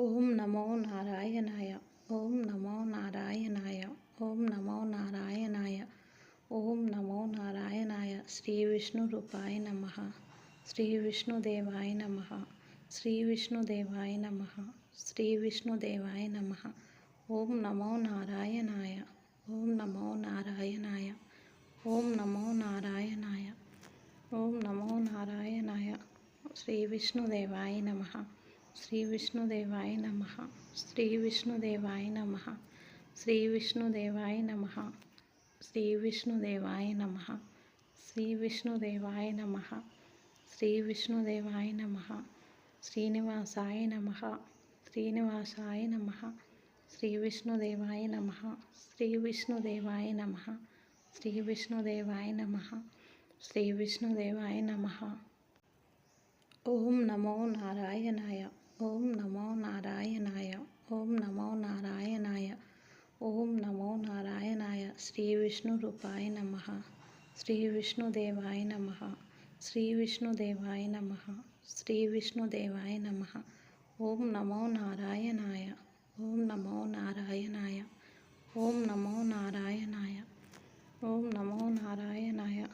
ఓం నమో నారాయణాయ ఓం నమో నారాయణాయ ఓం నమో నారాయణాయ ఓం నమో నారాయణాయ. శ్రీ విష్ణు రూపాయ నమ శ్రీ విష్ణుదేవాయ నమ శ్రీ విష్ణుదేవాయ నమ శ్రీ విష్ణుదేవాయ నమ. ఓం నమో నారాయణాయ ఓం నమో నారాయణాయ ఓం నమో నారాయణాయ ఓం నమో నారాయణాయ. శ్రీ విష్ణుదేవాయ నమ. శ్రీ విష్ణుదేవాయ నమ శ్రీ విష్ణుదేవాయ నమ శ్రీ విష్ణుదేవాయ నమ శ్రీ విష్ణుదేవాయ నమ శ్రీ విష్ణుదేవాయ నమ శ్రీ విష్ణుదేవాయ నమ శ్రీనివాసాయ నమ శ్రీనివాసాయ నమ శ్రీ విష్ణుదేవాయ నమ శ్రీ విష్ణుదేవాయ నమ శ్రీ విష్ణుదేవాయ నమ శ్రీ విష్ణుదేవాయ నమ ఓం నమో నారాయణాయ ओम नमो नारायणाय, ओम नमो नारायणाय, ओम नमो नारायणाय, श्री विष्णु रूपाय नमः, श्री विष्णुदेवाय नमः, श्री विष्णुदेवाय नमः, श्री विष्णुदेवाय नमः, ओम नमो नारायणाय, ओम नमो नारायणाय, ओम नमो नारायणाय, ओम नमो नारायणाय।